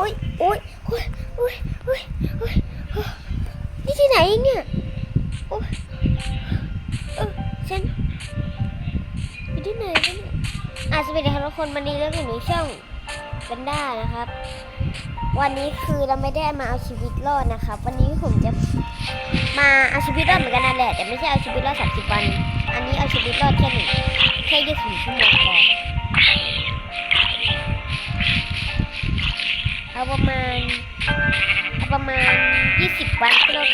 โอ้ยโอ้ยโอ้ยโอ้ยโอ้ยโอ้ยนี่ที่ไหนเนี่ยโอ้ยเออฉันอยู่ที่ไหนวะเนี่ยอาจจะเป็นทุกคนวันนี้เรื่องอยู่ในช่องกันด้านะครับ วันนี้คือเราไม่ได้มาเอาชีวิตรอดนะครับ วันนี้ผมจะมาเอาชีวิตรอดเหมือนกันนั่นแหละแต่ไม่ใช่เอาชีวิตรอด30วัน อันนี้เอาชีวิตรอดแค่หนึ่งแค่ยี่สิบชั่วโมงพอ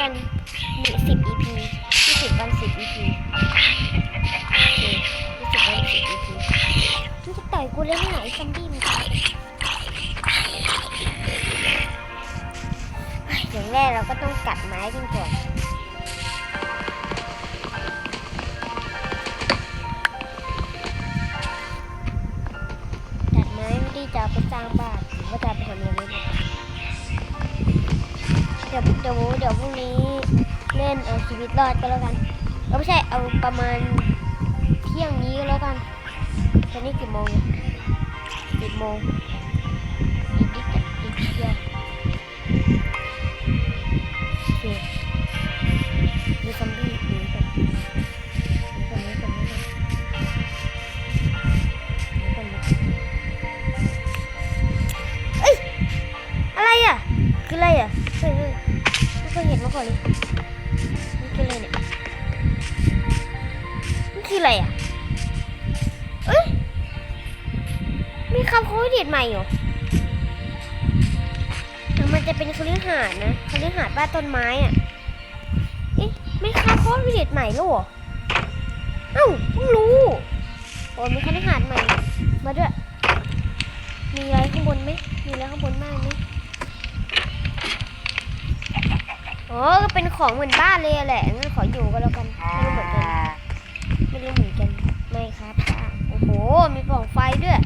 วันมีสิบ EP ยี่สิบวันสิบ EP โอเคยี่สิบวันสิบ EP มันจะต่อยกูเลยไม่ไหนซัมบี้มันอย่างแรกเราก็ต้องกัดไม้กันก่อนกัดไม้ไม่ได้จะไปสร้างบ้านหรือว่าจะไปทำอะไรไม่รู้ ดี๋ยวเดี๋ยวเดี๋ยวพรุ่งนี้เล่นเอาชีวิตรอดก็แล้วกันเออไม่ใช่เอาประมาณเที่ยงนี้ก็แล้วกันตอนนี้กี่โมงเนี่ยสิบโมง อแล้วมันจะเป็นคฤหาสน์นะคฤหาสน์บ้านต้นไม้อะเอ๊ะไม่ค้าโค้ดวิเดตใหม่แล้วเหรอเอ้าเพิ่งรู้โอ้ยมีคฤหาสน์ใหม่ มาด้วย มีอะไรข้างบนไหมมีอะไรข้างบนบ้างไหมอ๋อก็เป็นของเหมือนบ้านเลยแหละงั้นขออยู่ก็แล้วกันไม่รู้เหมือนกันไม่รู้เหมือนกันไม่ครับโอ้โหมีปล่องไฟด้วย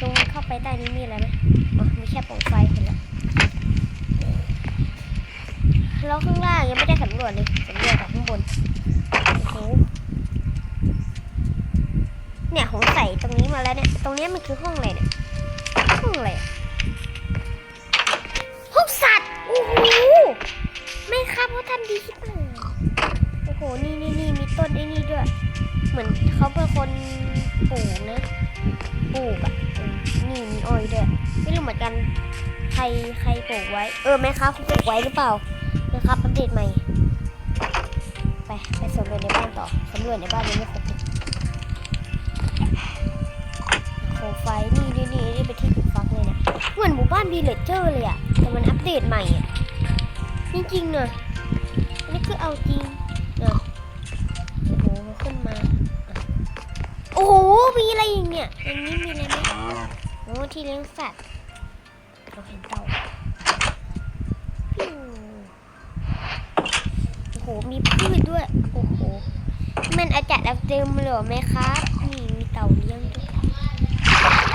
ตรงเข้าไปใต้นี้มีอะไรไหมอ๋อมีแค่ปล่องไฟเห็นแล้วแล้วข้างล่างยังไม่ได้สำรวจเลยสำรวจจากข้างบนโอ้โหเนี่ยผมใส่ตรงนี้มาแล้วเนี่ยตรงนี้มันคือห้องอะไรเนี่ยห้องอะไรห้องสัตว์โอ้โหไม่ครับเขาทำดีที่สุดโอ้โหนี่นี่นี่มีต้นไอ้นี่ด้วย เหมือนเขาเป็นคนปลูกนะปลูกอะ นี่มีอ้อยด้วยไม่รู้เหมือนกัน ใครใครปลูกไว้ เออแม่ค้าเขาปลูกไว้หรือเปล่านะครับอัปเดตใหม่ ไปไปสำรวจในบ้านต่อสำรวจในบ้านยังไม่ครบโคมไฟนี่นี่นี่นี่เป็นที่จุดฟักเลยนะเหมือนหมู่บ้านวีเลจเจอร์เลยอะแต่มันอัปเดตใหม่อะจริงๆเนอะอันนี้คือเอาจริงเนอะโอ้โหขึ้นมา โอ้โหมีอะไรอีกเนี่ยอันนี้มีอะไรไหม อ้ที่เลี้ยงสัตว์เราเห็นเต่าโอ้โห มีพืชด้วย โอ้โห มันอาจารย์เต็มเหลยเหรอไหมครับ นี่มีเต่าเลี้ยงด้วย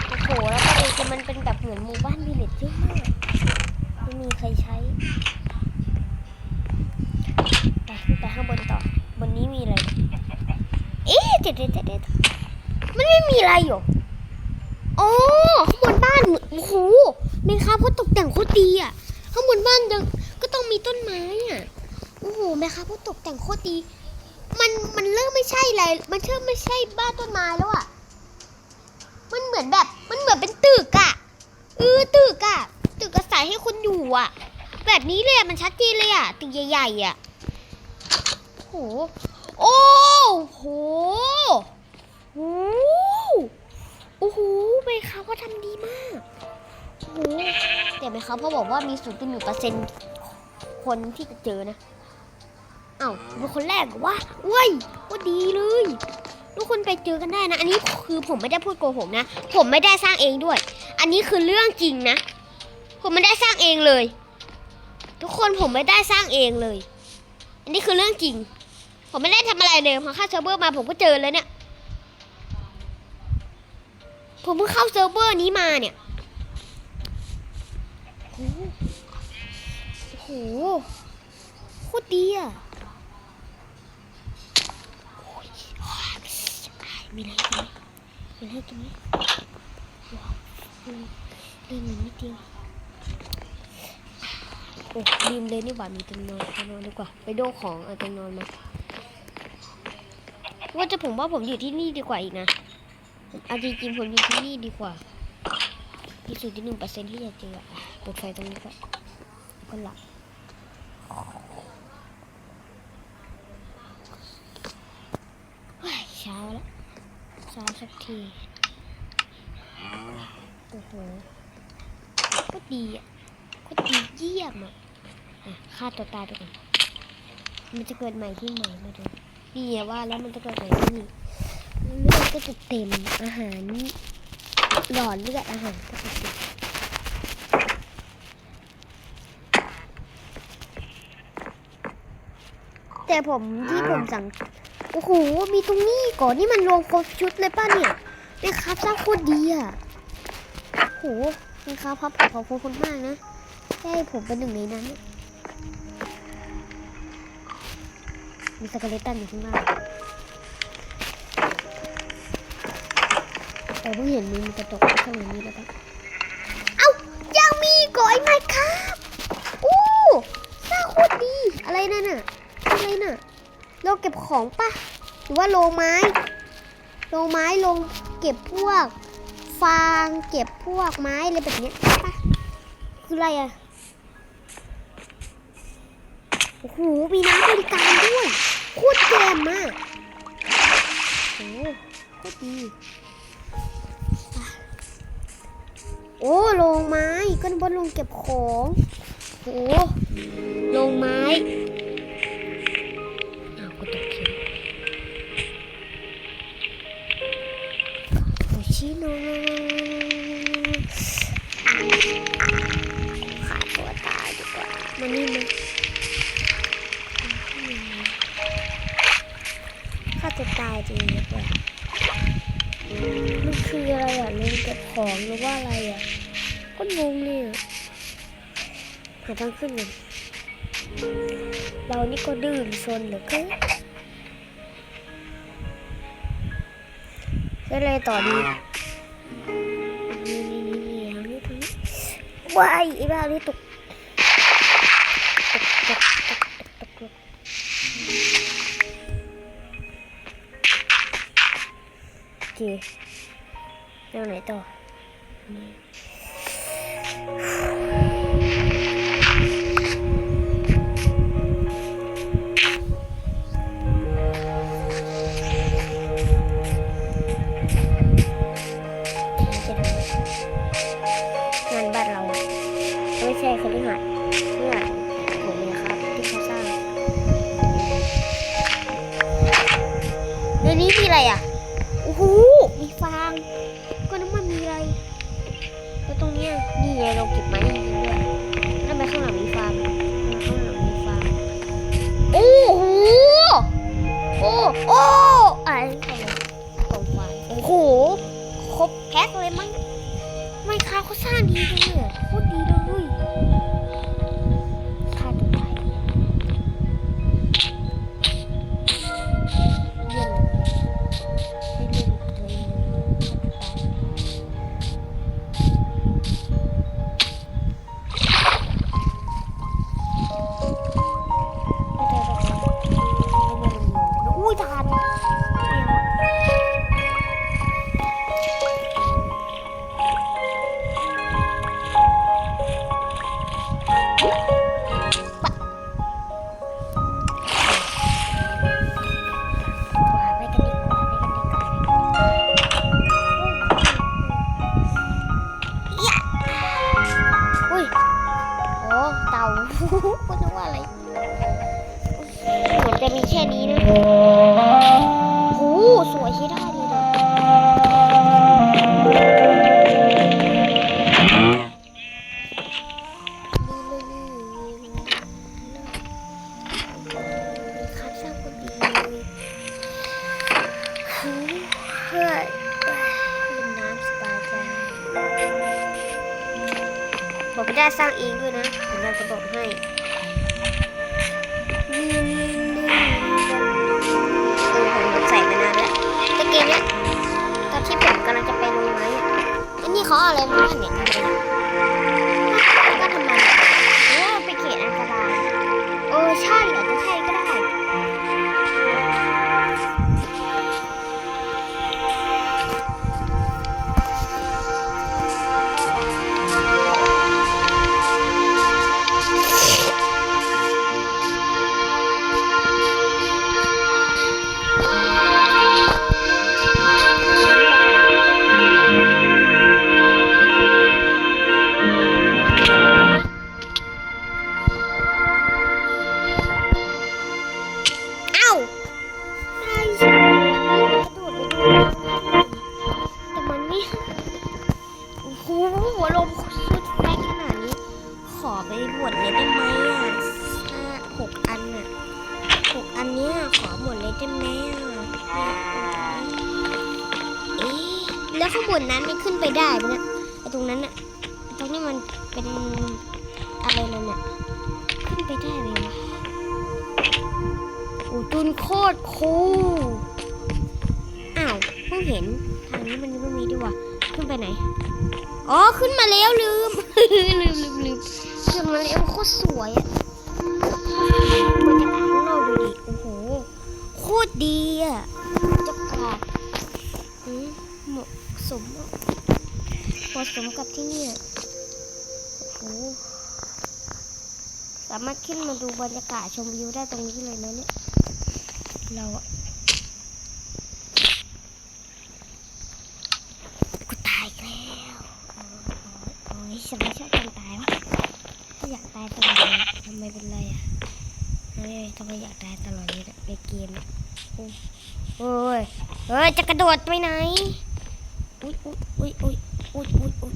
โอ้โห แล้วประเด็นคือมันเป็นแบบเหมือนหมู่บ้านวิลเลจเยอะมากไม่มีใครใช้ ไปขึ้นไปข้างบนต่อ บนนี้มีอะไร เอ๊ะเด็ดเด็ดเด็ดเด็ดมันไม่มีอะไรหรอ อ๋อข้างบนบ้านโอ้โหเมคาเขาตกแต่งโคตรดีอะข้างบนบ้านยังก็ต้องมีต้นไม้อะโอ้โหแม่ค้าผู้ตกแต่งโคตรดี มันมันเริ่มไม่ใช่อะไรมันเริ่มไม่ใช่บ้านต้นไม้แล้วอะมันเหมือนแบบมันเหมือนเป็นตึกอะเออตึกอะตึกอาศัยให้คนอยู่อะ แบบนี้เลยอะมันชัดเจนเลยอะตึกใหญ่ๆอะโอ้โหโอ้โหโอ้ โอ้โหแม่ค้าก็ทำดีมากโอ้โหแต่ไหมครับเขาบอกว่ามีศูนย์จุดหนึ่งเปอร์เซ็นต์คนที่จะเจอนะเอ้าเป็นคนแรกเหรอว่าเว้ยก็ดีเลยทุกคนไปเจอกันได้นะ อันนี้คือผมไม่ได้พูดโกหกนะ ผมไม่ได้สร้างเองด้วย อันนี้คือเรื่องจริงนะ ผมไม่ได้สร้างเองเลย ทุกคนผมไม่ได้สร้างเองเลย อันนี้คือเรื่องจริง ผมไม่ได้ทำอะไรเลยพอข้าเซิร์ฟเวอร์มาผมก็เจอแล้วเนี่ย ผมเพิ่งเข้าเซิร์ฟเวอร์นี้มาเนี่ยโอ้โหโคตรดีอะโอ้ยมีอะไรกินไหมมีอะไรกินไหมว้าวเรื่องเงินนิดเดียวโอ้ลืมเลยนี่หว่ามีเตียงนอนไปนอนดีกว่า ไปโดของเอาเตียงนอนมาว่าจะผมว่าผมอยู่ที่นี่ดีกว่าอีกนะ เอาจริงๆผมอยู่ที่นี่ดีกว่าที่สุดที่หนึ่งเปอร์เซ็นที่จะเจอเปิดไฟตรงนี้ก็ก็หลับเฮ้ยเช้าแล้วเช้าสักทีโอ้โหก็ดีอะก็ดีเยี่ยมอะฆ่าตัวตายไปก่อนมันจะเกิดใหม่ที่ใหม่มาดูนี่ไงว่าแล้วมันจะเกิดใหม่ที่นี่ ก็จะเต็มอาหารหลอดเลือดอาหารก็จะเต็มแต่ผมที่ผมสั่งโอ้โห มีตรงนี้ก่อนนี่มันรวมครบชุดเลยป่ะเนี่ยนะครับสร้างโคตรดีอะโอ้โหนะครับพับขอบคุณคุณมากนะให้ผมเป็นหนึ่งในนั้น มีสเกเลตันอยู่ข้างล่าง แต่เพิ่งเห็นมีกระจกข้างหลังนี้แล้วปะเอ้ายังมีก่อยไหมครับอู้สร้างโคตรดี อะไรนั่นน่ะอะไรน่ะเราเก็บของปะหรือว่าโรงไม้โรงไม้ลงเก็บพวก ฟางเก็บพวกไม้อะไรแบบนี้ปะคืออะไรอะโอ้โหมีน้ำบริการด้วยโคตรแจ่มมากโอ้โหโคตรดี โอ้โรงไม้ก็นึกว่าโรงเก็บของโอ้โหโรงไม้อ้าวก็ตกเข็มโอชิโนขาตัวตายดีกว่ามานี่มาฆ่าตัวตายดีกว่า มันคืออะไรอะลงเก็บของหรือว่าอะไรอะ ก็งงเลยอะหาทางขึ้นเลยเรานี่ก็ดื้อซนเหลือเกินเล่นอะไรต่อดีนี่นี่นี่ทางนี้ทางนี้ว้ายไอ้บ้านี่ตก โอเคเดีจังเลยอะโคตรดีเลย อั หูหัวลมชุดแรงขนาดนี้ ขอไปหมดเลยได้ไหมอะห้าหกอันอะหกอันเนี้ยขอหมดเลยได้ไหมอะเอ๊ะแล้วข้างบนนั้นไม่ขึ้นไปได้ปะเนี่ยไอตรงนั้นอะตรงนี้มันเป็นอะไรนั่นอะขึ้นไปได้ไหมวะโอ้ตุนโคตรคูอ้าวเพิ่งเห็นทางนี้มันก็มีด้วยว่ะ ขึ้นไปไหน อ๋อ ขึ้นมาแล้วลืม ลืมลืมลืมขึ้นมาแล้วโคตรสวยอะบรรยากาศข้างนอกดูดิ โอ้โห โคตรดีอะบรรยากาศอืมเหมาะสมอะเหมาะสมกับที่นี่โอ้โห สามารถขึ้นมาดูบรรยากาศชมวิวได้ตรงนี้เลยนะเนี่ย เราอะกูตายอีกแล้ว โอ้ยฉันไม่ชอบการตายวะถ้าอยากตายตลอดเลยทำไมเป็นไรอะเฮ้ยทำไมอยากตายตลอดเลยในเกมอะโอ้โอ้ยเฮ้ยจะกระโดดไปไหนอุ้ยอุ้ยอุ้ยอุ้ยอุ้ยอุ้ยอุ้ย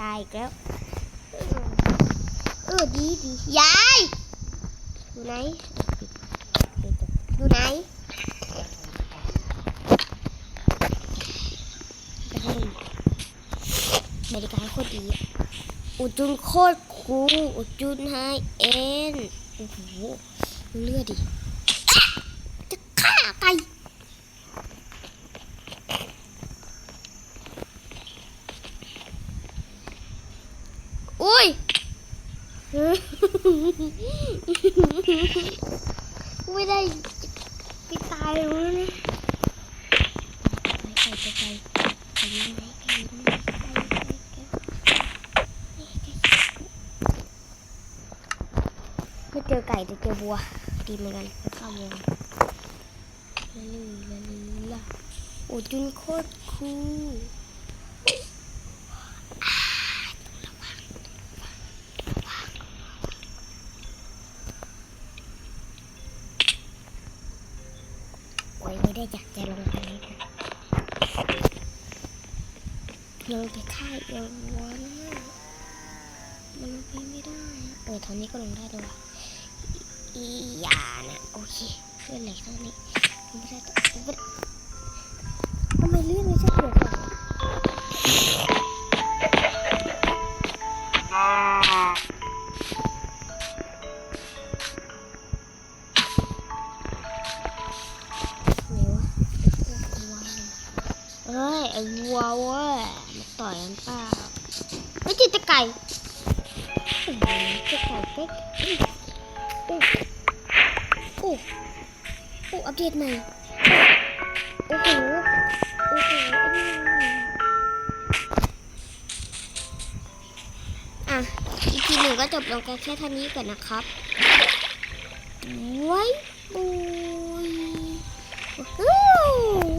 ตายอีกแล้วเออดีดียายอยู่ไหนอยู่ไหน กระทั่ง บริการโคตรดี อุดจุนโคตรคูอุดจุนไฮเอ็นโอ้โหเลือดดิ จะฆ่าไก่อุ้ยไม่ได้ไปตายเลยนะไปไปไปไป ไปอยู่ไหนไปอยู่ไหนไปไป ไก่แต่เจอบัว ดีเหมือนกันไปข้าววัวละลีละลีละโอ้จุนโคตรคูลอ่าต้องระวังต้องระวังโอ้ยไม่ได้อยากจะลงไปเลยนะลงไปค่ายเอววัวนะมันลงไปไม่ได้ เออทางนี้ก็ลงได้ด้วย อีอย่านะโอเคเลื่อนไหลข้างนี้ไม่ได้ตัวไม่ได้ทำไมเลื่อนไม่ใช่หัวก่อนเอ้ยไอ้วัวเว้ยมาต่อยกันเปล่าไม่จิตะไก่ เดตใหม่ โอ้โห โอ้โหอะ อีกทีหนึ่งก็จบลงกันแค่เท่านี้ก่อนนะครับไว้ปุย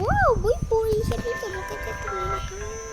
ว้าวบุยปุยฉันพี่จบลงกันแค่ตรงนี้นะคะ